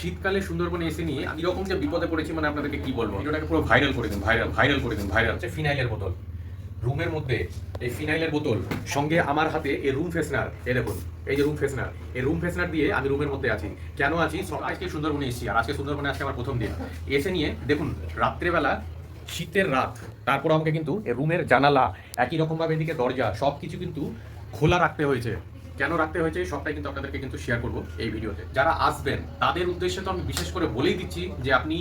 শীতকালে সুন্দরবনে এসে নিয়ে আমি এরকম যে বিপদে পড়েছি মানে আপনাদেরকে কি বলব? ভিডিওটাকে পুরো ভাইরাল করে দিন ভাইরাল ভাইরাল করে দিন ভাইরাল হচ্ছে ফিনাইলের বোতল। রুমের মধ্যে এই ফিনাইলের বোতল সঙ্গে আমার হাতে এই রুম ফ্রেশনার এই দেখুন, এই যে রুম ফ্রেশনার এই রুম ফ্রেশনার দিয়ে আমি রুমের মধ্যে আছি। কেন আছি? আজকে সুন্দরবনে এসেছি, আর আজকে সুন্দরবনে আজকে আমার প্রথম দিন। এসে নিয়ে, দেখুন, রাত্রেবেলা, শীতের রাত, তারপর আমাকে কিন্তু রুমের জানালা, একই রকমভাবে এদিকে দরজা সব কিছু কিন্তু খোলা রাখতে হয়েছে। কেন রাখতে হয়েছে সবটাই কিন্তু আপনাদেরকে কিন্তু শেয়ার করব এই ভিডিওতে। যারা আসবেন, তাদের উদ্দেশ্যে তো আমি বিশেষ করে বলেই দিচ্ছি যে আপনি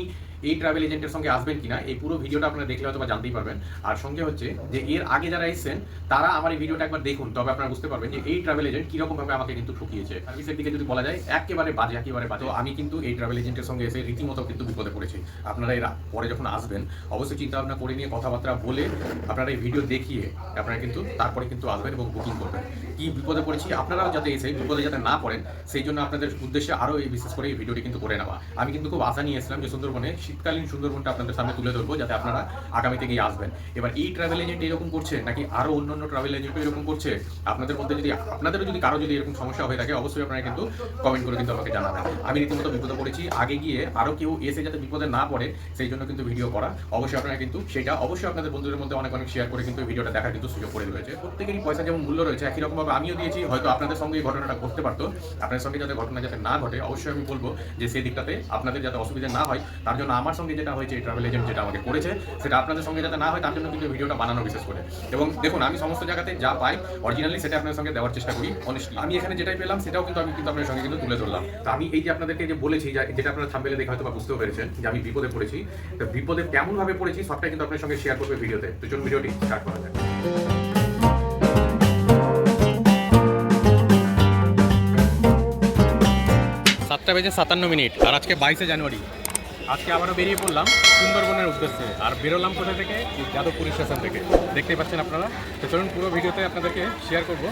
এই ট্রাভেল এজেন্টের সঙ্গে আসবেন কিনা, এই পুরো ভিডিওটা আপনারা দেখলে হয়তো বা জানতেই পারবেন। আর সঙ্গে হচ্ছে যে, এর আগে যারা এসেছেন, তারা আমার এই ভিডিওটা একবার দেখুন, তবে আপনারা বুঝতে পারবেন যে, এই ট্রাভেল এজেন্ট কীরকম ভাবে আমাকে কিন্তু ঠকিয়েছে। সার্ভিসের দিকে যদি বলা যায়, একেবারে বাজে একেবারে বাজে। আমি কিন্তু এই ট্রাভেল এজেন্টের সঙ্গে এসে রীতিমতো কিন্তু বিপদে পড়েছি। আপনারা এরা পরে যখন আসবেন, অবশ্যই চিন্তা ভাবনা করে নিয়ে কথাবার্তা বলে আপনারা এই ভিডিও দেখিয়ে আপনারা কিন্তু তারপরে কিন্তু আসবেন এবং বুকিং করবেন। কি বিপদে পড়েছি? আপনারাও যাতে এসে বিপদে যাতে না পড়েন, সেই জন্য আপনাদের উদ্দেশ্যে আরও এই বিশেষ করে এই ভিডিওটি কিন্তু করে নেওয়া। আমি কিন্তু খুব আশা নিয়ে এসেছিলাম যে, সুন্দরবনে শীতকালীন সুন্দরবনটা আপনাদের সামনে তুলে ধরবো যাতে আপনারা আগামী থেকেই আসবেন। এবার এই ট্রাভেল এজেন্ট এরকম করছে নাকি আরও অন্য অন্য ট্রাভেল এজেন্টও এরকম করছে? আপনাদের মধ্যে যদি, আপনাদেরও যদি কারও যদি এরকম সমস্যা হয়ে থাকে, অবশ্যই আপনারা কিন্তু কমেন্ট করে কিন্তু আমাকে জানাবেন। আমি রীতিমতো বিপদে পড়েছি। আগে গিয়ে আরও কেউ এসে যাতে বিপদে না পড়ে, সেই জন্য কিন্তু ভিডিও করা। অবশ্যই আপনারা কিন্তু সেটা অবশ্যই আপনাদের বন্ধুদের মধ্যে অনেক অনেক শেয়ার করে কিন্তু ভিডিওটা দেখার কিন্তু সুযোগ করে রয়েছে। প্রত্যেকেরই পয়সা যেমন মূল্য রয়েছে, একই রকমভাবে আমিও দিয়েছি। হয়তো আপনাদের সঙ্গে এই ঘটনাটা ঘটতে পারতো। আপনাদের সঙ্গে যাতে ঘটনা যাতে না ঘটে, অবশ্যই আমি বলব যে সেই দিকটাতে আপনাদের যাতে অসুবিধা না হয়, তার জন্য আমার সঙ্গে যেটা হয়েছে, এই ট্রাভেল এজেন্ট যেটা আমাকে করেছে, সেটা আপনাদের সঙ্গে যাতে না হয়, তার জন্য কিন্তু ভিডিওটা বানানো বিশেষ করে। এবং দেখুন, আমি সমস্ত জায়গাতে যা পাই অরিজিনালি সেটা আপনাদের সঙ্গে দেওয়ার চেষ্টা করি অনেস্টলি আমি এখানে যেটাই পেলাম, সেটাও কিন্তু আমি কিন্তু আপনাদের সঙ্গে কিন্তু তুলে ধরলাম। তো আমি এই যে আপনাদেরকে যে বলেছি যেটা আপনারা থাম্বেলে দেখে হয়তো বা বুঝতেও পেরেছেন, যে আমি বিপদে পড়েছি। তো বিপদে কেমন ভাবে পড়েছি, সবটাই কিন্তু আপনার সঙ্গে শেয়ার করবে ভিডিওতে। তো চলুন ভিডিওটি স্টার্ট করা যাক। সাতটা বেজে সাতান্ন মিনিট, আর আজকে বাইশে জানুয়ারি। আজকে আবারও বেরিয়ে পড়লাম সুন্দরবনের উদ্দেশ্যে। আর বেরোলাম কোথা থেকে? যাদবপুর স্টেশন থেকে। দেখতে পাচ্ছেন আপনারা? তো চলুন পুরো ভিডিওতে আপনাদেরকে শেয়ার করব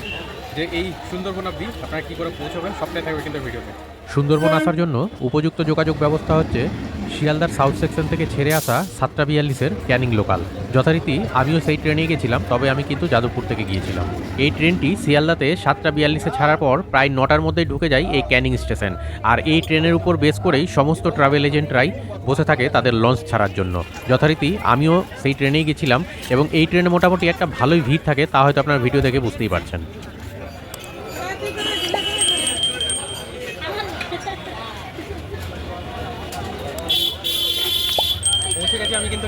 যে এই সুন্দরবন অব্দি আপনারা কী করে পৌঁছবেন, সবটাই থাকবে কিন্তু ভিডিওতে। সুন্দরবন আসার জন্য উপযুক্ত যোগাযোগ ব্যবস্থা হচ্ছে শিয়ালদার সাউথ সেকশন থেকে ছেড়ে আসা সাতটা বিয়াল্লিশের ক্যানিং লোকাল। যথারীতি আমিও সেই ট্রেনে গেছিলাম, তবে আমি কিন্তু যাদবপুর থেকে গিয়েছিলাম। এই ট্রেনটি শিয়ালদাতে সাতটা বিয়াল্লিশে ছাড়ার পর প্রায় নটার মধ্যেই ঢুকে যায় এই ক্যানিং স্টেশন। আর এই ট্রেনের উপর বেস করেই সমস্ত ট্রাভেল এজেন্টরাই বসে থাকে তাদের লঞ্চ ছাড়ার জন্য। যথারীতি আমিও সেই ট্রেনেই গেছিলাম এবং এই ট্রেনে মোটামুটি একটা ভালোই ভিড় থাকে, তা হয়তো আপনার ভিডিও দেখে বুঝতেই পারছেন।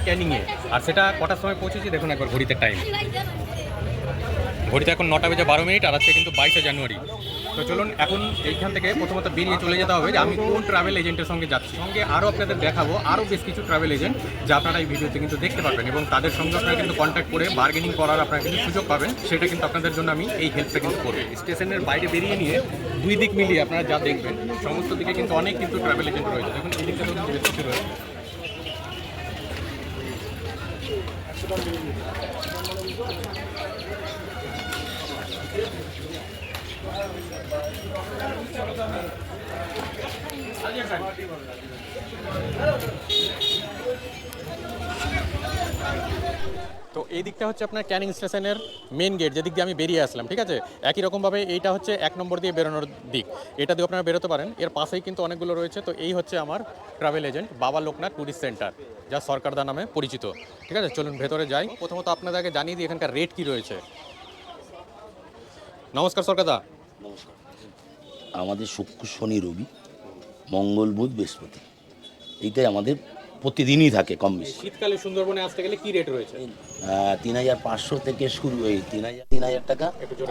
ক্যানিংয়ে। আর সেটা কটার সময় পৌঁছেছি দেখুন একবার ঘড়িতে টাইম ঘড়িতে এখন নটা বেজে বারো মিনিট, আর আজকে কিন্তু বাইশে জানুয়ারি। তো চলুন, এখন এইখান থেকে প্রথমত বেরিয়ে চলে যেতে হবে যে আমি কোন ট্রাভেল এজেন্টের সঙ্গে যাচ্ছি। সঙ্গে আরও আপনাদের দেখাবো আরও বেশ কিছু ট্রাভেল এজেন্ট যা আপনারা এই ভিডিওতে কিন্তু দেখতে পারবেন এবং তাদের সঙ্গে আপনারা কিন্তু কন্ট্যাক্ট করে বার্গেনিং করার আপনারা কিন্তু সুযোগ পাবেন। সেটা কিন্তু আপনাদের জন্য আমি এই হেল্পটা কিন্তু করব। স্টেশনের বাইরে বেরিয়ে নিয়ে দুই দিক মিলিয়ে আপনারা যা দেখবেন, সমস্ত দিকে কিন্তু অনেক কিন্তু ট্রাভেল এজেন্ট রয়েছে। দেখুন এই দিকটা কিন্তু বেশ কিছু রয়েছে। 一番いい。এই দিকটা হচ্ছে আপনার ক্যানিং স্টেশনের মেন গেট যেদিক দিয়ে আমি বেরিয়ে আসলাম, ঠিক আছে? একই রকমভাবে এইটা হচ্ছে এক নম্বর দিয়ে বেরোনোর দিক। এটা দিয়ে আপনারা বেরোতে পারেন। এর পাশেই কিন্তু অনেকগুলো রয়েছে। তো এই হচ্ছে আমার ট্রাভেল এজেন্ট বাবা লোকনাথ ট্যুরিস্ট সেন্টার যা সরকারদা নামে পরিচিত, ঠিক আছে? চলুন ভেতরে যাই। প্রথমত আপনাদেরকে জানিয়ে দিই এখানকার রেট কি রয়েছে। নমস্কার সরকারদা। নমস্কার। আমাদের শুক্র শনি রবি, মঙ্গল বুধ বৃহস্পতি। এইটাই আমাদের প্রতিদিনই থাকে কম বেশি। শীতকালে সুন্দরবনে আসতে গেলে কি রেট রয়েছে? তিন হাজার পাঁচশো থেকে শুরু এই তিন হাজার তিন হাজার টাকা।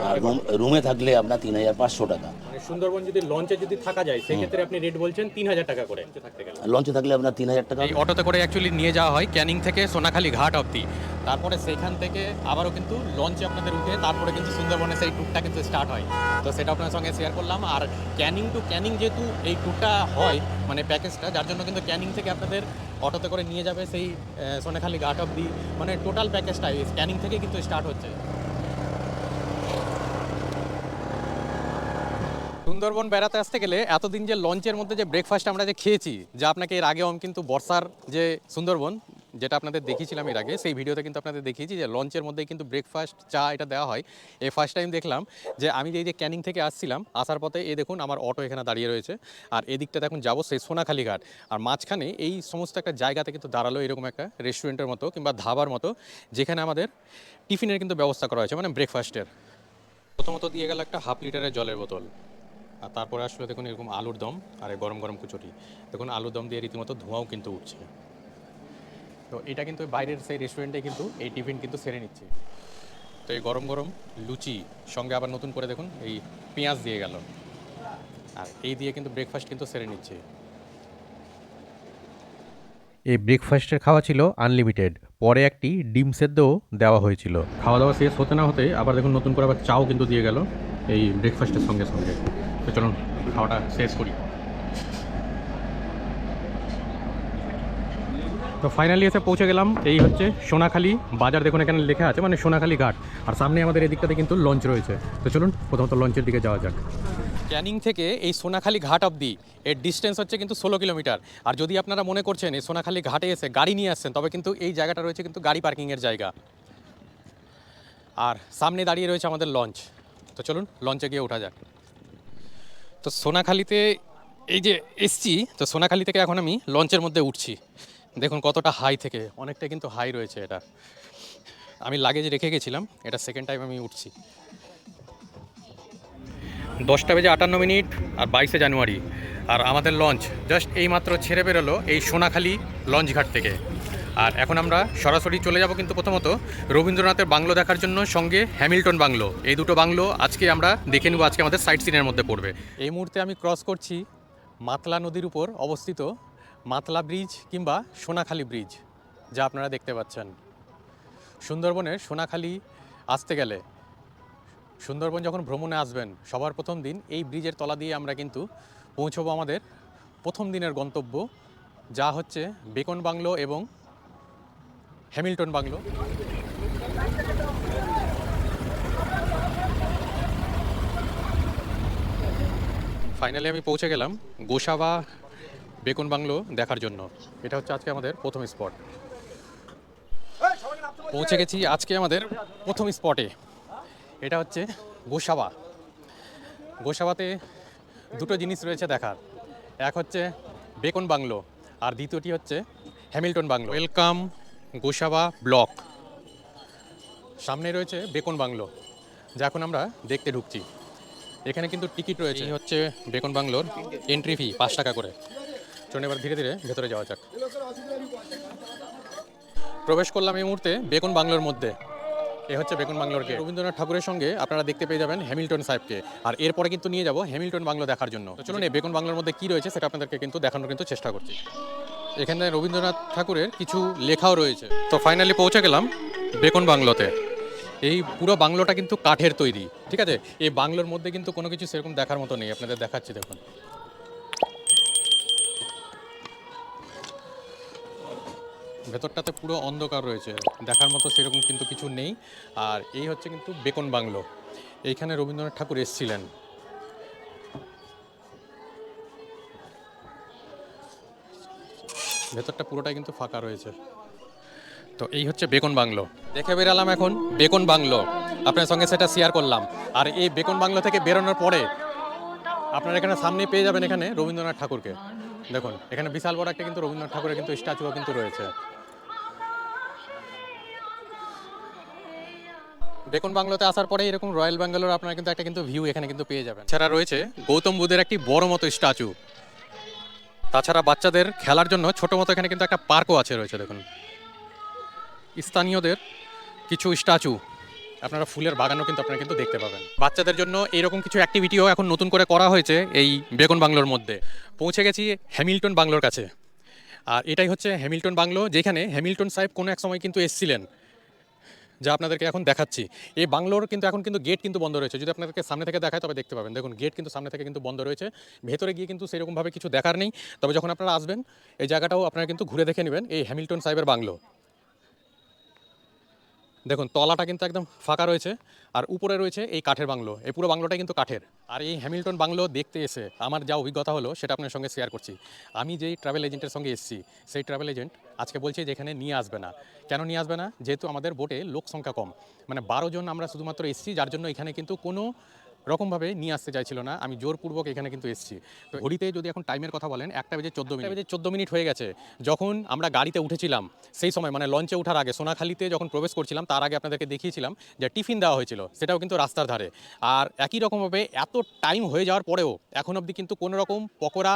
আর রুমে থাকলে আপনার তিন হাজার পাঁচশো টাকা। মানে সুন্দরবন যদি লঞ্চে যদি থাকা যায় সেক্ষেত্রে আপনি রেট বলছেন তিন হাজার টাকা করে থাকতে গেলে। আর লঞ্চে থাকলে আপনার তিন হাজার টাকা এই অটোতে করে অ্যাকচুয়ালি নিয়ে যাওয়া হয় ক্যানিং থেকে সোনাখালী ঘাট অবধি। তারপরে সেখান থেকে আবারও কিন্তু লঞ্চে আপনাদের উঠে তারপরে কিন্তু সুন্দরবনে সেই ট্যুরটা কিন্তু স্টার্ট হয়। তো সেটা আপনার সঙ্গে শেয়ার করলাম। আর ক্যানিং টু ক্যানিং যেহেতু এই ট্যুরটা হয় মানে প্যাকেজটা যার জন্য কিন্তু ক্যানিং থেকে আপনাদের অটোতে করে নিয়ে যাবে সেই সোনেখালি ঘাট দি মানে টোটাল প্যাকেজটা স্ক্যানিং ক্যানিং থেকে কিন্তু স্টার্ট হচ্ছে। সুন্দরবন বেড়াতে আসতে গেলে এতদিন যে লঞ্চের মধ্যে যে ব্রেকফাস্ট আমরা যে খেয়েছি, যা আপনাকে এর আগে কিন্তু বর্ষার যে সুন্দরবন যেটা আপনাদের দেখিয়েছিলাম এর আগে, সেই ভিডিওতে কিন্তু আপনাদের দেখিয়েছি যে লঞ্চের মধ্যেই কিন্তু ব্রেকফাস্ট চা এটা দেওয়া হয়। এই ফার্স্ট টাইম দেখলাম যে আমি যে ক্যানিং থেকে আসছিলাম, আসার পথে এই দেখুন আমার অটো এখানে দাঁড়িয়ে রয়েছে। আর এদিকটা দেখুন যাব সেই সোনাখালি ঘাট। আর মাঝখানে এই সমস্ত একটা জায়গাতে কিন্তু দাঁড়াল এরকম একটা রেস্টুরেন্টের মতো কিংবা ধাবার মতো, যেখানে আমাদের টিফিনের কিন্তু ব্যবস্থা করা হয়েছে মানে ব্রেকফাস্টের প্রথমত দিয়ে গেল একটা হাফ লিটারের জলের বোতল। আর তারপরে আসলে দেখুন এরকম আলুর দম আর গরম গরম কুচুরি। দেখুন আলুর দম দিয়ে রীতিমতো ধোঁয়াও কিন্তু উঠছে। তো এটা কিন্তু ওই বাইরের সেই রেস্টুরেন্টে কিন্তু এই টিফিন কিন্তু সেরে নিচ্ছে। তো এই গরম গরম লুচি সঙ্গে আবার নতুন করে দেখুন এই পেঁয়াজ দিয়ে গেল। আর এই দিয়ে কিন্তু ব্রেকফাস্ট কিন্তু সেরে নিচ্ছে। এই ব্রেকফাস্টের খাওয়া ছিল আনলিমিটেড পরে একটি ডিম সেদ্ধও দেওয়া হয়েছিল। খাওয়া দাওয়া শেষ হতে না হতে আবার দেখুন নতুন করে আবার চাও কিন্তু দিয়ে গেল এই ব্রেকফাস্টের সঙ্গে সঙ্গে। তো চলুন খাওয়াটা শেষ করি। তো ফাইনালি এসে পৌঁছে গেলাম, এই হচ্ছে সোনাখালী বাজার। দেখুন এখানে লেখা আছে মানে সোনাখালী ঘাট। আর সামনে আমাদের এদিকটাতে কিন্তু লঞ্চ রয়েছে। তো চলুন, প্রথমত লঞ্চের দিকে যাওয়া যাক। ক্যানিং থেকে এই সোনাখালী ঘাট অবধি, এর ডিস্টেন্স হচ্ছে কিন্তু ষোলো কিলোমিটার। আর যদি আপনারা মনে করছেন এই সোনাখালী ঘাটে এসে গাড়ি নিয়ে আসছেন, তবে কিন্তু এই জায়গাটা রয়েছে কিন্তু গাড়ি পার্কিংয়ের জায়গা। আর সামনে দাঁড়িয়ে রয়েছে আমাদের লঞ্চ তো চলুন লঞ্চে গিয়ে ওঠা যাক। তো সোনাখালিতে এই যে এসছি, তো সোনাখালি থেকে এখন আমি লঞ্চের মধ্যে উঠছি। দেখুন কতটা হাই থেকে, অনেকটা কিন্তু হাই রয়েছে এটা। আমি লাগেজ রেখে গেছিলাম, এটা সেকেন্ড টাইম আমি উঠছি। দশটা বেজে আটান্ন মিনিট আর বাইশে জানুয়ারি। আর আমাদের লঞ্চ জাস্ট এইমাত্র ছেড়ে বেরোলো এই সোনাখালী লঞ্চ ঘাট থেকে। আর এখন আমরা সরাসরি চলে যাব কিন্তু প্রথমত রবীন্দ্রনাথের বাংলো দেখার জন্য, সঙ্গে হ্যামিল্টন বাংলো। এই দুটো বাংলো আজকে আমরা দেখে নেব, আজকে আমাদের সাইট সিনের মধ্যে পড়বে। এই মুহূর্তে আমি ক্রস করছি মাতলা নদীর উপর অবস্থিত মাতলা ব্রিজ কিংবা সোনাখালি ব্রিজ, যা আপনারা দেখতে পাচ্ছেন। সুন্দরবনের সোনাখালি আসতে গেলে সুন্দরবন যখন ভ্রমণে আসবেন, সবার প্রথম দিন এই ব্রিজের তলা দিয়ে আমরা কিন্তু পৌঁছবো আমাদের প্রথম দিনের গন্তব্য, যা হচ্ছে বেকন বাংলো এবং হ্যামিল্টন বাংলো। ফাইনালি আমি পৌঁছে গেলাম গোসাবা বেকন বাংলো দেখার জন্য। এটা হচ্ছে আজকে আমাদের প্রথম স্পট। পৌঁছে গেছি আজকে আমাদের প্রথম স্পটে। এটা হচ্ছে গোসাবা। গোসাবাতে দুটো জিনিস রয়েছে দেখার। এক হচ্ছে বেকন বাংলো আর দ্বিতীয়টি হচ্ছে Hamilton bungalow. Welcome Gosaba block. সামনে রয়েছে বেকন বাংলো যা এখন আমরা দেখতে ঢুকছি। এখানে কিন্তু টিকিট রয়েছে। হচ্ছে বেকন বাংলোর এন্ট্রি ফি পাঁচ টাকা করে। চলুন এবার ধীরে ধীরে ভেতরে যাওয়া যাক। প্রবেশ করলাম এই মুহূর্তে বেগুন বাংলোর মধ্যে। এ হচ্ছে বেগুন বাংলোর গেট রবীন্দ্রনাথ ঠাকুরের সঙ্গে আপনারা দেখতে পেয়ে যাবেন হ্যামিল্টন সাহেবকে। আর এরপরে কিন্তু নিয়ে যাব হ্যামিল্টন বাংলো দেখার জন্য। চলুন এই বেকন বাংলোর মধ্যে কি রয়েছে সেটা আপনাদেরকে কিন্তু দেখানোর কিন্তু চেষ্টা করছি। এখানে রবীন্দ্রনাথ ঠাকুরের কিছু লেখাও রয়েছে। তো ফাইনালি পৌঁছে গেলাম বেগুন বাংলোতে। এই পুরো বাংলোটা কিন্তু কাঠের তৈরি। ঠিক আছে? এই বাংলোর মধ্যে কিন্তু কোনো কিছু সেরকম দেখার মতো নেই। আপনাদের দেখাচ্ছি দেখুন। ভেতরটাতে পুরো অন্ধকার রয়েছে। দেখার মতো সেরকম কিন্তু কিছু নেই। আর এই হচ্ছে কিন্তু বেকন বাংলো। এইখানে রবীন্দ্রনাথ ঠাকুর এসেছিলেন। ভেতরটা পুরোটাই কিন্তু ফাঁকা রয়েছে। তো এই হচ্ছে বেকন বাংলো। দেখে বেরালাম এখন বেকন বাংলো। আপনার সঙ্গে সেটা শেয়ার করলাম। আর এই বেকন বাংলো থেকে বেরোনোর পরে আপনারা এখানে সামনে পেয়ে যাবেন এখানে রবীন্দ্রনাথ ঠাকুরকে। দেখুন, এখানে বিশাল বড় একটা কিন্তু রবীন্দ্রনাথ ঠাকুরের কিন্তু স্ট্যাচুও কিন্তু রয়েছে। বেকন বাংলোতে আসার পরে এরকম রয়্যাল বেঙ্গালোর আপনারা কিন্তু একটা কিন্তু ভিউ এখানে কিন্তু পেয়ে যাবেন। এছাড়া রয়েছে গৌতম বুদ্ধের একটি বড় মতো স্ট্যাচু তাছাড়া বাচ্চাদের খেলার জন্য ছোট মতো এখানে কিন্তু একটা পার্কও আছে রয়েছে, দেখুন। স্থানীয়দের কিছু স্ট্যাচু আপনারা ফুলের বাগানও কিন্তু আপনারা কিন্তু দেখতে পাবেন। বাচ্চাদের জন্য এরকম কিছু অ্যাক্টিভিটিও এখন নতুন করে করা হয়েছে এই বেগুন বাংলোর মধ্যে। পৌঁছে গেছি হ্যামিল্টন বাংলোর কাছে। আর এটাই হচ্ছে হ্যামিল্টন বাংলো, যেখানে হ্যামিল্টন সাহেব কোনো এক সময় কিন্তু এসছিলেন। যা আপনাদেরকে এখন দেখাচ্ছি। এই বাংলোর কিন্তু এখন কিন্তু গেট কিন্তু বন্ধ রয়েছে। যদি আপনাদেরকে সামনে থেকে দেখায় তবে দেখতে পাবেন। দেখুন, গেট কিন্তু সামনে থেকে কিন্তু বন্ধ রয়েছে। ভেতরে গিয়ে কিন্তু সেরকমভাবে কিছু দেখার নেই। তবে যখন আপনারা আসবেন, এই জায়গাটাও আপনারা কিন্তু ঘুরে দেখে নেবেন এই হ্যামিল্টন সাহেবের বাংলো। দেখুন, তলাটা কিন্তু একদম ফাঁকা রয়েছে। আর উপরে রয়েছে এই কাঠের বাংলো। এই পুরো বাংলোটা কিন্তু কাঠের। আর এই হ্যামিল্টন বাংলো দেখতে এসে আমার যা অভিজ্ঞতা হলো সেটা আপনার সঙ্গে শেয়ার করছি। আমি যেই ট্রাভেল এজেন্টের সঙ্গে এসেছি, সেই ট্রাভেল এজেন্ট আজকে বলছে যে এখানে নিয়ে আসবে না। কেন নিয়ে আসবে না? যেহেতু আমাদের বোটে লোক সংখ্যা কম। মানে বারো জন আমরা শুধুমাত্র এসেছি, যার জন্য এখানে কিন্তু কোনো রকমভাবে নিয়ে আসতে চাইছিল না। আমি জোরপূর্বক এখানে কিন্তু এসেছি। তো ঘড়িতে যদি এখন টাইমের কথা বলেন, একটা বেজে চোদ্দ মিনিট। বেজে চোদ্দ মিনিট হয়ে গেছে। যখন আমরা গাড়িতে উঠেছিলাম, সেই সময় মানে লঞ্চে ওঠার আগে, সোনাখালিতে যখন প্রবেশ করছিলাম, তার আগে আপনাদেরকে দেখিয়েছিলাম যে টিফিন দেওয়া হয়েছিল, সেটাও কিন্তু রাস্তার ধারে। আর একই রকমভাবে এত টাইম হয়ে যাওয়ার পরেও এখন অবধি কিন্তু কোনো রকম পকোড়া,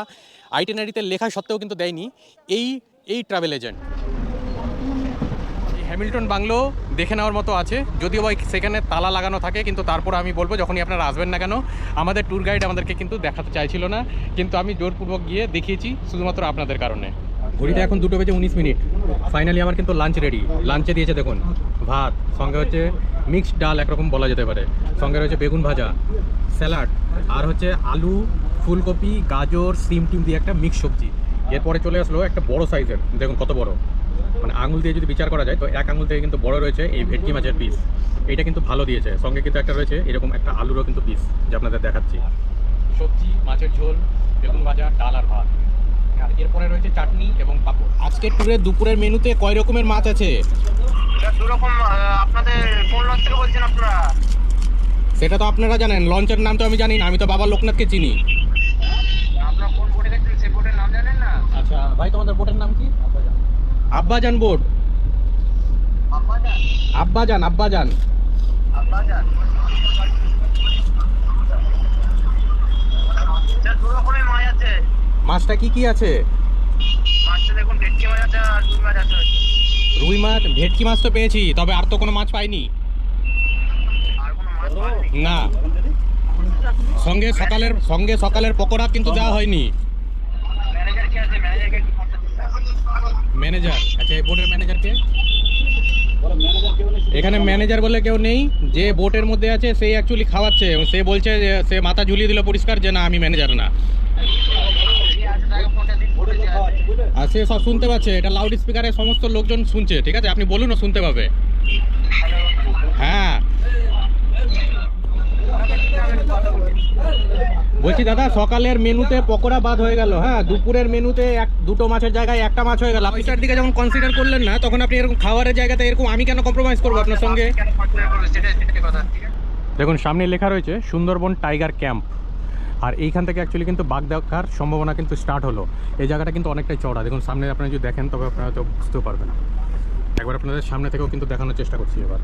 আইটেনারিতে লেখা সত্ত্বেও কিন্তু দেয়নি এই এই ট্রাভেল এজেন্ট। হ্যামিল্টন বাংলো দেখে নেওয়ার মতো আছে। যদিও বা সেখানে তালা লাগানো থাকে, কিন্তু তারপর আমি বলব যখনই আপনারা আসবেন না কেন, আমাদের ট্যুর গাইড আমাদেরকে কিন্তু দেখাতে চাইছিল না। কিন্তু আমি জোরপূর্বক গিয়ে দেখিয়েছি, শুধুমাত্র আপনাদের কারণে। ঘড়িটা এখন দুটো বেজে উনিশ মিনিট। ফাইনালি আমার কিন্তু লাঞ্চ রেডি লাঞ্চে দিয়েছে দেখুন, ভাত, সঙ্গে হচ্ছে মিক্সড ডাল, একরকম বলা যেতে পারে। সঙ্গে রয়েছে বেগুন ভাজা, স্যালাড, আর হচ্ছে আলু, ফুলকপি, গাজর, সিম টিম দিয়ে একটা মিক্স সবজি। এরপরে চলে আসলো একটা বড় সাইজের দেখুন কত বড়। মানে আঙুল দিয়ে যদি বিচার করা যায় তো এক আঙুল থেকে কিন্তু বড় রয়েছে এই ভেটকি মাছের পিস এটা কিন্তু ভালো দিয়েছে। সঙ্গে কিন্তু একটা রয়েছে এরকম একটা আলুরও কিন্তু পিস যে আপনাদের দেখাচ্ছি। সবজি মাছের ঝোল বেগুন ভাজা ডাল আর ভাত। আর এরপরে রয়েছে চাটনি এবং পাঁপড়। আজকে ট্যুরের দুপুরের মেনুতে কয় রকমের মাছ আছে? দুরকম আপনাদের কোন লঞ্চ থেকে বলছেন আপনারা? সেটা তো আপনারা জানেন লঞ্চের নাম তো আমি জানি না আমি তো বাবা লোকনাথকে চিনি। আপনারা কোন বোর্ডে দেখছেন সেই বোর্ডের নাম জানেন না? আচ্ছা ভাই তোমাদের বোটের নাম কি? আব্বাজান বোট আব্বাজান আব্বাজান। মাছটা কি কি আছে? রুই মাছ, ভেটকি মাছ তো পেয়েছি, তবে আর তো কোনো মাছ পাইনি। না। সঙ্গে সকালের সঙ্গে সকালের পকোড়া কিন্তু দেওয়া হয়নি ম্যানেজার কি আছে ম্যানেজারকে একটু ফোনটা দিন না। ম্যানেজার আচ্ছা এই বোটের ম্যানেজার কে? এখানে ম্যানেজার বলে কেউ নেই। যে বোটের মধ্যে আছে সেই অ্যাকচুয়ালি খাওয়াচ্ছে সে বলছে যে, সে মাথা ঝুলিয়ে দিল পরিষ্কার যে, না, আমি ম্যানেজার না। আর সে সব শুনতে পাচ্ছে। এটা লাউড স্পিকারে সমস্ত লোকজন শুনছে, ঠিক আছে? আপনি বলুন শুনতে পাবে। হ্যাঁ। বলছি দাদা সকালের মেনুতে পকোড়া বাদ হয়ে গেল হ্যাঁ? দুপুরের মেনুতে এক দুটো মাছের জায়গায় একটা মাছ হয়ে গেল। পয়সার দিকে যখন কনসিডার করলেন না তখন আপনি এরকম খাবারের জায়গাতে এরকম আমি কেন কম্প্রোমাইজ করব আপনার সঙ্গে? দেখুন সামনে লেখা রয়েছে সুন্দরবন টাইগার ক্যাম্প। আর এইখান থেকে অ্যাকচুয়ালি কিন্তু বাঘ দেখার সম্ভাবনা কিন্তু স্টার্ট হলো। এই জায়গাটা কিন্তু অনেকটাই চড়া দেখুন সামনে আপনারা যদি দেখেন তবে আপনারা তো বুঝতেও পারবেন। একবার আপনাদের সামনে থেকেও কিন্তু দেখানোর চেষ্টা করছি এবার।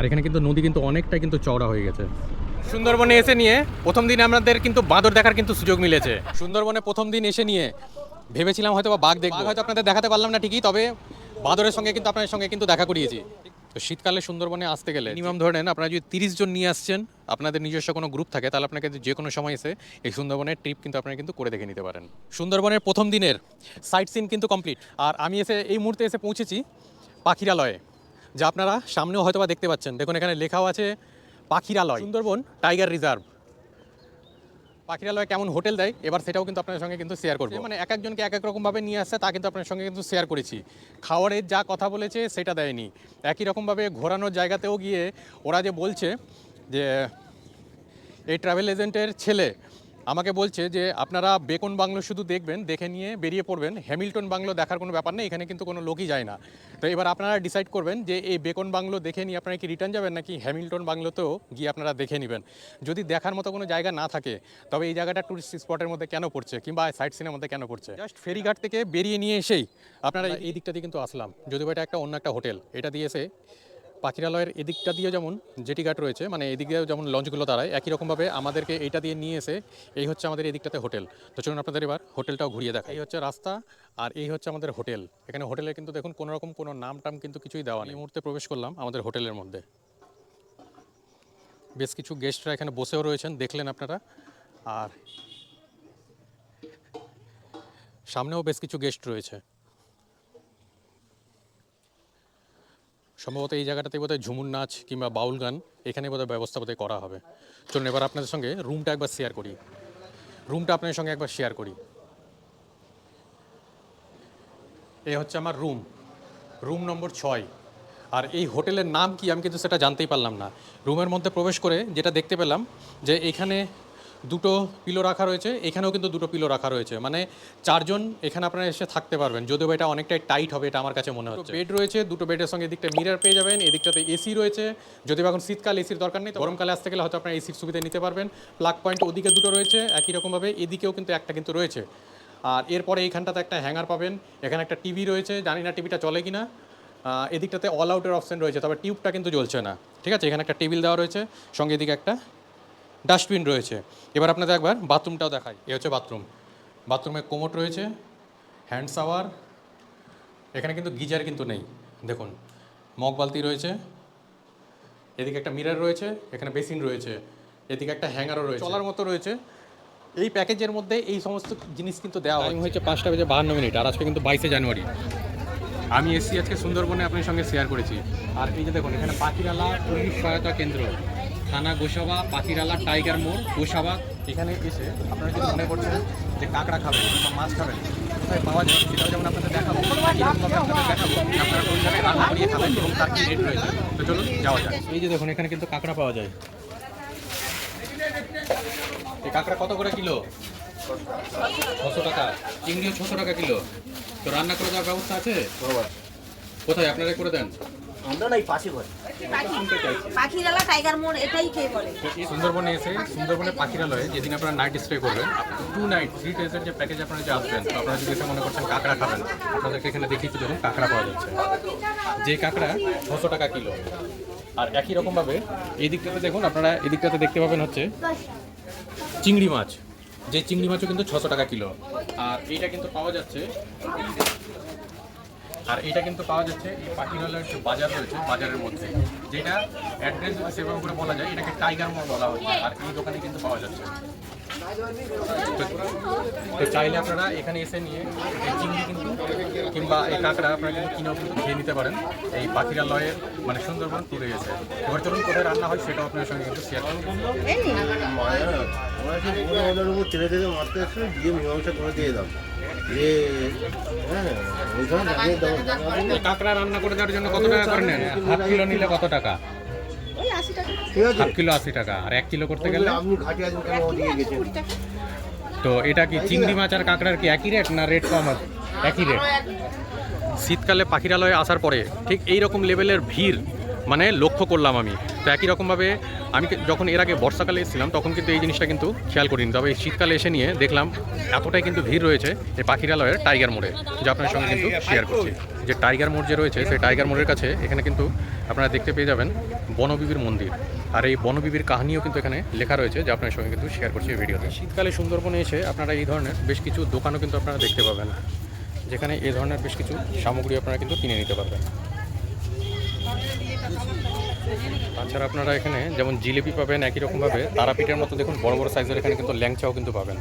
আর এখানে কিন্তু নদী কিন্তু অনেকটাই কিন্তু চওড়া হয়ে গেছে। সুন্দরবনে এসে নিয়ে প্রথম দিন আমাদের কিন্তু বাঁদর দেখার কিন্তু সুযোগ মিলেছে। সুন্দরবনে প্রথম দিন এসে নিয়ে ভেবেছিলাম হয়তো বা বাঘ দেখব। হয়তো আপনাদের দেখাতে পারলাম না ঠিকই তবে বাঁদরের সঙ্গে কিন্তু আপনাদের সঙ্গে কিন্তু দেখা করিয়েছি। তো শীতকালে সুন্দরবনে আসতে গেলে মিনিমাম ধরে নেন আপনারা যদি তিরিশ জন নিয়ে আসছেন আপনাদের নিজস্ব কোনো গ্রুপ থাকে তাহলে আপনাকে যে কোনো সময় এসে এই সুন্দরবনের ট্রিপ কিন্তু আপনারা কিন্তু করে দেখে নিতে পারেন। সুন্দরবনের প্রথম দিনের সাইট সিন কিন্তু কমপ্লিট আর আমি এসে এই মুহূর্তে এসে পৌঁছেছি পাখিরালয়ে। যা আপনারা সামনেও হয়তো বা দেখতে পাচ্ছেন। দেখুন এখানে লেখাও আছে পাখিরালয়। সুন্দরবন। Tiger reserve. পাখিরালয় কেমন হোটেল দেয়? এবার সেটাও কিন্তু আপনার সঙ্গে কিন্তু শেয়ার করব। মানে এক একজনকে এক এক রকমভাবে নিয়ে আসছে তা কিন্তু আপনার সঙ্গে কিন্তু শেয়ার করেছি। খাওয়ারের যা কথা বলেছে সেটা দেয়নি। একই রকমভাবে ঘোরানোর জায়গাতেও গিয়ে ওরা যে বলছে যে এই ট্রাভেল এজেন্টের ছেলে আমাকে বলছে যে আপনারা বেকন বাংলো শুধু দেখবেন, দেখে নিয়ে বেরিয়ে পড়বেন। হ্যামিল্টন বাংলো দেখার কোনো ব্যাপার নেই, এখানে কিন্তু কোনো লোকই যায় না। তো এবার আপনারা ডিসাইড করবেন যে এই বেকন বাংলো দেখে নিয়ে আপনারা কি রিটার্ন যাবেন নাকি হ্যামিল্টন বাংলোতেও গিয়ে আপনারা দেখে নেবেন। যদি দেখার মতো কোনো জায়গা না থাকে, তবে এই জায়গাটা টুরিস্ট স্পটের মধ্যে কেন পড়ছে কিংবা সাইট সিনের মধ্যে কেন পড়ছে? জাস্ট ফেরিঘাট থেকে বেরিয়ে নিয়ে এসেই আপনারা এই দিকটা দিয়ে কিন্তু আসলাম। যদিও এটা একটা অন্য একটা হোটেল এটা দিয়ে এসে পাখিরালয়ের এদিকটা দিয়ে যেমন জেটি ঘাট রয়েছে মানে এদিকে যেমন লঞ্চগুলো দাঁড়ায়, একই রকমভাবে আমাদেরকে এইটা দিয়ে নিয়ে এসে এই হচ্ছে আমাদের এদিকটাতে হোটেল। তো চলুন আপনাদের এবার হোটেলটাও ঘুরিয়ে দেখা এই হচ্ছে রাস্তা আর এই হচ্ছে আমাদের হোটেল। এখানে হোটেলে কিন্তু দেখুন কোনো রকম কোনো নাম টাম কিন্তু কিছুই দেওয়া নেই। মুহূর্তে প্রবেশ করলাম আমাদের হোটেলের মধ্যে। বেশ কিছু গেস্টরা এখানে বসেও রয়েছেন, দেখলেন আপনারা। আর সামনেও বেশ কিছু গেস্ট রয়েছে। সম্ভবত এই জায়গাটাতে বোধহয় ঝুমুর নাচ কিংবা বাউল গান এখানে বোধহয় ব্যবস্থা বোধহয় করা হবে। চলুন এবার আপনাদের সঙ্গে রুমটা একবার শেয়ার করি। রুমটা আপনাদের সঙ্গে একবার শেয়ার করি। এ হচ্ছে আমার রুম রুম নম্বর ছয়। আর এই হোটেলের নাম কি আমি কিন্তু সেটা জানতেই পারলাম না। রুমের মধ্যে প্রবেশ করে যেটা দেখতে পেলাম যে এখানে দুটো পিলো রাখা রয়েছে, এখানেও কিন্তু দুটো পিলো রাখা রয়েছে। মানে চারজন এখানে আপনারা এসে থাকতে পারবেন, যদিও এটা অনেকটাই টাইট হবে, এটা আমার কাছে মনে হচ্ছে। বেড রয়েছে, দুটো বেডের সঙ্গে এদিকটা মিরার পেয়ে যাবেন, এদিকটাতে এসি রয়েছে। যদিও এখন শীতকাল এসির দরকার নেই গরমকালে আসতে গেলে হয়তো আপনারা এসির সুবিধা নিতে পারবেন। প্লাগ পয়েন্ট ওদিকে দুটো রয়েছে, একই রকমভাবে এদিকেও কিন্তু একটা কিন্তু রয়েছে। আর এরপরে এইখানটাতে একটা হ্যাঙ্গার পাবেন, এখানে একটা টিভি রয়েছে, জানি না টিভিটা চলে কিনা। এদিকটাতে অল আউটের অপশন রয়েছে, তবে টিউবটা কিন্তু জ্বলছে না। ঠিক আছে, এখানে একটা টেবিল দেওয়া রয়েছে, সঙ্গে এদিকে একটা ডাস্টবিন রয়েছে। এবার আপনাদের একবার বাথরুমটাও দেখাই। এ হচ্ছে বাথরুম। বাথরুমে কোমোট রয়েছে হ্যান্ড শাওয়ার এখানে কিন্তু গিজার কিন্তু নেই। দেখুন মগ বালতি রয়েছে এদিকে একটা মিরর রয়েছে এখানে বেসিন রয়েছে এদিকে একটা হ্যাঙ্গারও রয়েছে। চলার মতো রয়েছে। এই প্যাকেজের মধ্যে এই সমস্ত জিনিস কিন্তু দেওয়া টাইম হয়েছে পাঁচটা বেজে বাহান্ন মিনিট আর আজকে কিন্তু বাইশে জানুয়ারি। আমি এসছি আজকে সুন্দরবনে আপনার সঙ্গে শেয়ার করেছি। আর এই যে দেখুন এখানে পাখিরালা পুলিশ সহায়তা কেন্দ্র। থানা গোসাবা পাখিরালা টাইগার মোড় গোসাবা এখানে এসে আপনারা যদি মনে করছেন যে কাঁকড়া খাবেন কিংবা মাছ খাবেন কোথায় পাওয়া যায় সেটাও যেমন আপনাদের দেখাবো এরকমভাবে আপনাদের দেখাবো আপনারা জায়গায় রান্না করিয়ে খাবেন এবং তার কি রেট রয়েছে তো চলুন যাওয়া যাক। এই যে দেখুন এখানে কিন্তু কাঁকড়া পাওয়া যায়। এই কাঁকড়া কত করে কিলো? ছশো টাকা। চিংড়িও ছশো টাকা কিলো। তো রান্না করে দেওয়ার ব্যবস্থা আছে? কোথায়? আপনারা করে দেন। আমরা না পাশে ঘরে পাখিরালা টাইগার মোড় এটাই কে বলে সুন্দরবনে এসে সুন্দরবনে পাখিরালয়ে যেদিন আপনারা নাইট স্টে করবেন টু নাইট থ্রি ডেজের যে প্যাকেজ আপনারা যে আসবেন আপনারা যদি এসে মনে করছেন কাঁকড়া খাবেন আপনাদেরকে এখানে দেখিয়ে দেখুন কাঁকড়া পাওয়া যাচ্ছে। যে কাঁকড়া ছশো টাকা কিলো। আর একই রকমভাবে এই দিকটাতে দেখুন আপনারা এই দিকটাতে দেখতে পাবেন হচ্ছে চিংড়ি মাছ। যে চিংড়ি মাছও কিন্তু ছশো টাকা কিলো। আর এইটা কিন্তু পাওয়া যাচ্ছে আর এটা কিন্তু পাওয়া যাচ্ছে এই পাখিরালয়ের যে বাজার রয়েছে বাজারের মধ্যে। যেটা অ্যাড্রেস যদি সেভাবে করে বলা যায় এটাকে টাইগার মোড় বলা হচ্ছে আর এই দোকানে কিন্তু পাওয়া যাচ্ছে। তো- চাইলে আপনারা এখানে এসে নিয়ে এই চিংড়ি কিন্তু কিংবা এই কাঁকড়া আপনারা কিন্তু কিনেও কিন্তু খেয়ে নিতে পারেন। এই পাখিরালয়ের মানে সুন্দরবন ট্যুরে এসে। এবার চলুন কোথায় রান্না হয় সেটাও আপনার সঙ্গে কিন্তু শেয়ার করব। মায়া ওরা ওদের উপর ছেড়ে থেকে মারতে এসেছিল দিয়ে মীমাংসা করে দিয়ে দাও। হ্যাঁ কাঁকড়া রান্না করে দেওয়ার জন্য কত টাকা করে নেন? হাফ কিলো নিলে কত টাকা? হাফ কিলো আশি টাকা। আর এক কিলো করতে গেলে? তো এটা কি চিংড়ি মাছ আর কাঁকড়ার কি একই রেট না রেট কম আছে? একই রেট শীতকালে পাখিরালয়ে আসার পরে ঠিক এই রকম লেভেলের ভিড় মানে লক্ষ্য করলাম আমি। তো একই রকমভাবে আমি যখন এর আগে বর্ষাকালে এসেছিলাম, তখন কিন্তু এই জিনিসটা কিন্তু খেয়াল করিনি। তবে শীতকালে এসে নিয়ে দেখলাম এতটাই কিন্তু ভিড় রয়েছে এই পাখিরালয়ের টাইগার মোড়ে, যা আপনার সঙ্গে কিন্তু শেয়ার করছি। যে টাইগার মোড় যে রয়েছে, সেই টাইগার মোড়ের কাছে এখানে কিন্তু আপনারা দেখতে পেয়ে যাবেন বনবিবির মন্দির। আর এই বনবিবির কাহিনীও কিন্তু এখানে লেখা রয়েছে, যা আপনার সঙ্গে কিন্তু শেয়ার করছি এই ভিডিওতে। শীতকালে সুন্দরবনে এসে আপনারা এই ধরনের বেশ কিছু দোকানও কিন্তু আপনারা দেখতে পাবেন, যেখানে এই ধরনের বেশ কিছু সামগ্রী আপনারা কিন্তু কিনে নিতে পারবেন। তাছাড়া আপনারা এখানে যেমন জিলিপি পাবেন একই রকমভাবে তারাপীঠের মতো দেখুন বড় বড় সাইজের এখানে কিন্তু ল্যাংচাও কিন্তু পাবেন।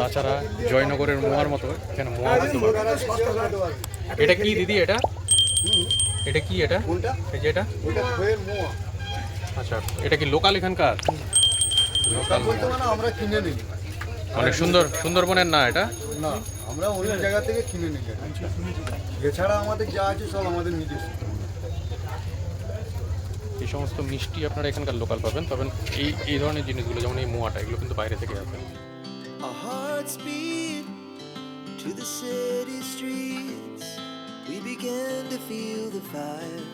তাছাড়া জয়নগরের মোয়ার মতো এখানে মোয়া কিন্তু পাবেন। এটা কি দিদি এটা? এটা কি এটা? এই যে এটা? আচ্ছা এটা কি লোকাল এখানকার? লোকাল আমরা কিনে নিই। মানে সুন্দর সুন্দরবনের না এটা? না আমরা অন্য জায়গা থেকে কিনে নিই। এছাড়া আমাদের যা আছে সব আমাদের নিজস্ব। এই সমস্ত মিষ্টি আপনারা এখানকার লোকাল পাবেন পাবেন এই এই ধরনের জিনিসগুলো যেমন এই মোয়াটা এগুলো কিন্তু বাইরে থেকে আসে Our hearts beat to the city streets. We began to feel the fire.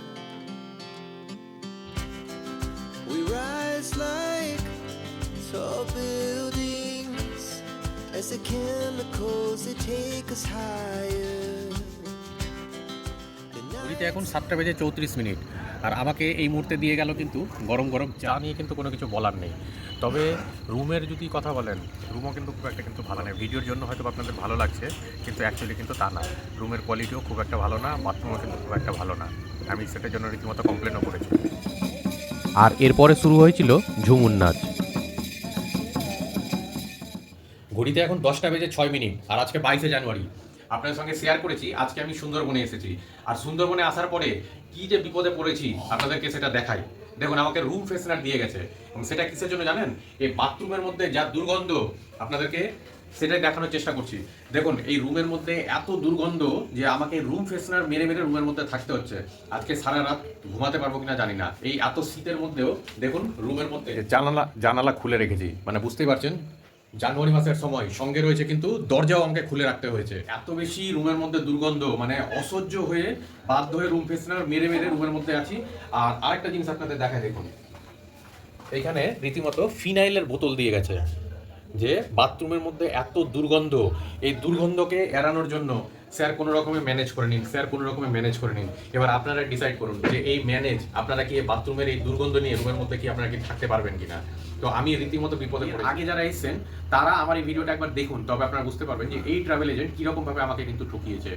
We rise like tall buildings as the chemicals they take us higher. The এখন সাতটা বেজে চৌত্রিশ মিনিট। আর আমাকে এই মুহূর্তে দিয়ে গেল কিন্তু গরম গরম চা। নিয়ে কিন্তু কোনো কিছু বলার নেই। তবে রুমের যদি কথা বলেন রুমও কিন্তু খুব একটা কিন্তু ভালো নেই। ভিডিওর জন্য হয়তো আপনাদের ভালো লাগছে কিন্তু অ্যাকচুয়ালি কিন্তু তা না। রুমের কোয়ালিটিও খুব একটা ভালো না বাথরুমও কিন্তু খুব একটা ভালো না। আমি সেটার জন্য রীতিমতো কমপ্লেনও করেছি। আর এরপরে শুরু হয়েছিল ঝুমুর নাচ। ঘড়িতে এখন দশটা বেজে ছয় মিনিট আর আজকে বাইশে জানুয়ারি। আপনাদের সঙ্গে শেয়ার করেছি। আজকে আমি সুন্দরবনে এসেছি। আর সুন্দরবনে আসার পরে কি যে বিপদে পড়েছি, আপনাদেরকে সেটা দেখাই। দেখুন, আমাকে রুম ফ্রেশনার দিয়ে গেছে। এবং সেটা কিসের জন্য জানেন? এই বাথরুমের মধ্যে যা দুর্গন্ধ, আপনাদেরকে সেটাই দেখানোর চেষ্টা করছি। দেখুন, এই রুমের মধ্যে এত দুর্গন্ধ যে আমাকে রুম ফ্রেশনার মেরে মেরে রুমের মধ্যে থাকতে হচ্ছে। আজকে সারা রাত ঘুমাতে পারব কিনা জানি না। এই এত শীতের মধ্যেও, দেখুন রুমের মধ্যে জানালা জানালা খুলে রেখেছি। মানে বুঝতেই পারছেন? জানুয়ারি মাসের সময় সঙ্গে রয়েছে কিন্তু দরজাও আমাকে খুলে রাখতে হয়েছে। এত বেশি রুমের মধ্যে দুর্গন্ধ মানে অসহ্য হয়ে বাধ্য হয়ে রুম ফ্রেশনার মেরে মেরে রুমের মধ্যে আছি। আর আরেকটা জিনিস আপনাদের দেখায় দেখুন। এখানে রীতিমতো ফিনাইলের বোতল দিয়ে গেছে, যে বাথরুমের মধ্যে এত দুর্গন্ধ। এই দুর্গন্ধকে এড়ানোর জন্য স্যার কোনো রকমে ম্যানেজ করে নিন, স্যার কোনো রকমে ম্যানেজ করে নিন। এবার আপনারা ডিসাইড করুন যে এই ম্যানেজ আপনারা কি বাথরুমের এই দুর্গন্ধ নিয়ে রুমের মধ্যে কি আপনারা কি থাকতে পারবেন কিনা? তো আমি রীতিমতো বিপদে পড়ে আগে যারা এসেছেন তারা আমার এই ভিডিওটা একবার দেখুন। তবে আপনারা বুঝতে পারবেন যে এই ট্রাভেল এজেন্ট কীরকম ভাবে আমাকে কিন্তু ঠকিয়েছে।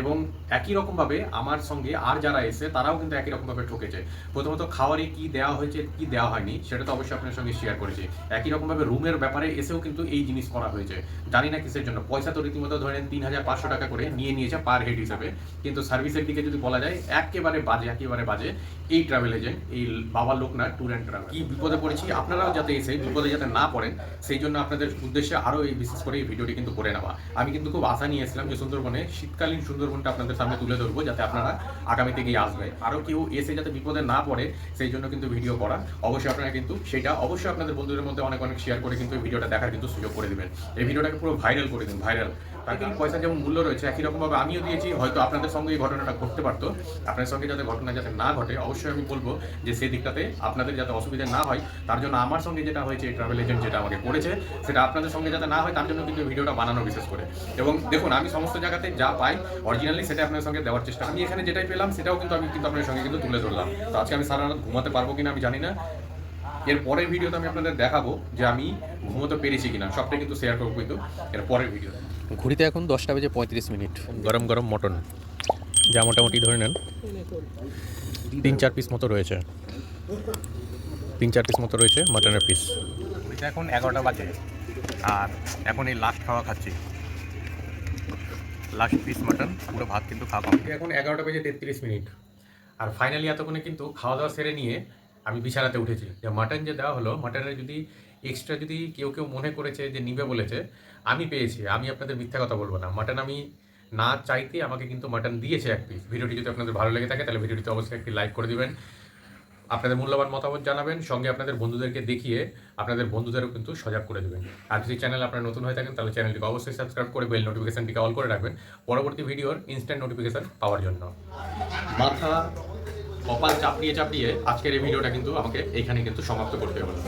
এবং একই রকমভাবে আমার সঙ্গে আর যারা এসে, তারাও কিন্তু একই রকমভাবে ঠকেছে প্রথমত খাওয়ারে কি দেওয়া হয়েছে, কি দেওয়া হয়নি, সেটা তো অবশ্যই আপনার সঙ্গে শেয়ার করেছি। একই রকমভাবে রুমের ব্যাপারে এসেও কিন্তু এই জিনিস করা হয়েছে। জানি না কিসের জন্য। পয়সা তো রীতিমতো ধরেন তিন হাজার পাঁচশো টাকা করে নিয়ে নিয়েছে পার হেড হিসাবে। কিন্তু সার্ভিসের দিকে যদি বলা যায়, একেবারে বাজে একেবারে বাজে এই ট্রাভেল এজেন্ট এই বাবা লোকনা ট্যুর অ্যান্ড ট্রাভেল কি বিপদে পড়েছি, আপনারাও যাতে এসে বিপদে যাতে না পড়েন, সেই জন্য আপনাদের উদ্দেশ্যে আরও এই বিশেষ করে এই ভিডিওটি কিন্তু করে নেওয়া। আমি কিন্তু খুব আশা নিয়ে এসেছিলাম যে সুন্দরবনে শীতকালীন সুন্দরবনটা আপনাদের সামনে তুলে ধরবো যাতে আপনারা আগামীতে গিয়ে আসবে আরও কেউ এসে যাতে বিপদে না পড়ে, সেই জন্য কিন্তু ভিডিও করা। অবশ্যই আপনারা কিন্তু সেটা অবশ্যই আপনাদের বন্ধুদের মধ্যে অনেক অনেক শেয়ার করে কিন্তু ভিডিওটা দেখার কিন্তু সুযোগ করে দেবেন। এই ভিডিওটাকে পুরো ভাইরাল করে দিন ভাইরাল তাকে পয়সা যেমন মূল্য রয়েছে, একই রকমভাবে আমিও দিয়েছি, হয়তো আপনাদের সঙ্গে এই ঘটনাটা ঘটতে পারতো। আপনার সঙ্গে যাতে ঘটনা যাতে না ঘটে, অবশ্যই আমি বলব যে সেই দিকটাতে আপনাদের যাতে অসুবিধা না হয়, তার জন্য আমার সঙ্গে যেটা হয়েছে ট্রাভেল এজেন্ট যেটা আমাকে করেছে, সেটা আপনাদের সঙ্গে যাতে না হয়, তার জন্য কিন্তু ভিডিওটা বানানো বিশেষ করে। এবং দেখুন, আমি সমস্ত জায়গাতে যা পাই অরিজিনালি সেটা আপনার সঙ্গে দেওয়ার চেষ্টা, আমি এখানে যেটাই পেলাম, সেটাও কিন্তু আমি কিন্তু আপনার সঙ্গে কিন্তু তুলে ধরলাম। তো আজকে আমি সারা রাত ঘুমাতে পারব কিনা আমি জানি না। এর পরের ভিডিওতে আমি আপনাদের দেখাবো যে আমি ঘুমোতে পেরেছি কিনা। সবটাই কিন্তু শেয়ার করব কিন্তু এর পরের ভিডিওতে। ঘড়িতে এখন দশটা বেজে পঁয়ত্রিশ মিনিট। গরম গরম মটন। যা মোটামুটি ধরে নেন। তিন চার পিস মতো রয়েছে। তিন চার পিস মতো রয়েছে মাটনের পিস এটা এখন এগারোটা বাজে। আর এখন এই লাস্ট খাওয়া খাচ্ছি। লাস্ট পিস মাটন পুরো ভাত কিন্তু খাওয়া এখন এগারোটা বেজে তেত্রিশ মিনিট। আর ফাইনালি এতক্ষণে কিন্তু খাওয়া দাওয়া সেরে নিয়ে আমি বিছানাতে উঠেছি। যে মাটন যে দেওয়া হলো, মাটনের যদি এক্সট্রা যদি কেউ কেউ মনে করেছে যে নিবে বলেছে, আমি পেয়েছি। আমি আপনাদের মিথ্যা কথা বলব না। মাটন আমি না চাইতে আমাকে কিন্তু মাটন দিয়েছে এক পিস ভিডিওটি যদি আপনাদের ভালো লেগে থাকে, তাহলে ভিডিওটিতে অবশ্যই একটি লাইক করে দিবেন। আপনাদের মূল্যবান মতামত জানাবেন, সঙ্গে আপনাদের বন্ধুদেরকে দেখিয়ে আপনাদের বন্ধুদেরও কিন্তু সজাগ করে দেবেন। আর যদি চ্যানেল আপনারা নতুন হয়ে থাকেন, তাহলে চ্যানেলটিকে অবশ্যই সাবস্ক্রাইব করে বেল নোটিফিকেশনটিকে অল করে রাখবেন। পরবর্তী ভিডিওর ইনস্ট্যান্ট নোটিফিকেশন পাওয়ার জন্য। মাথা কপাল চাপড়িয়ে চাপড়িয়ে আজকের এই ভিডিওটা কিন্তু আমাকে এখানে কিন্তু সমাপ্ত করতে হলো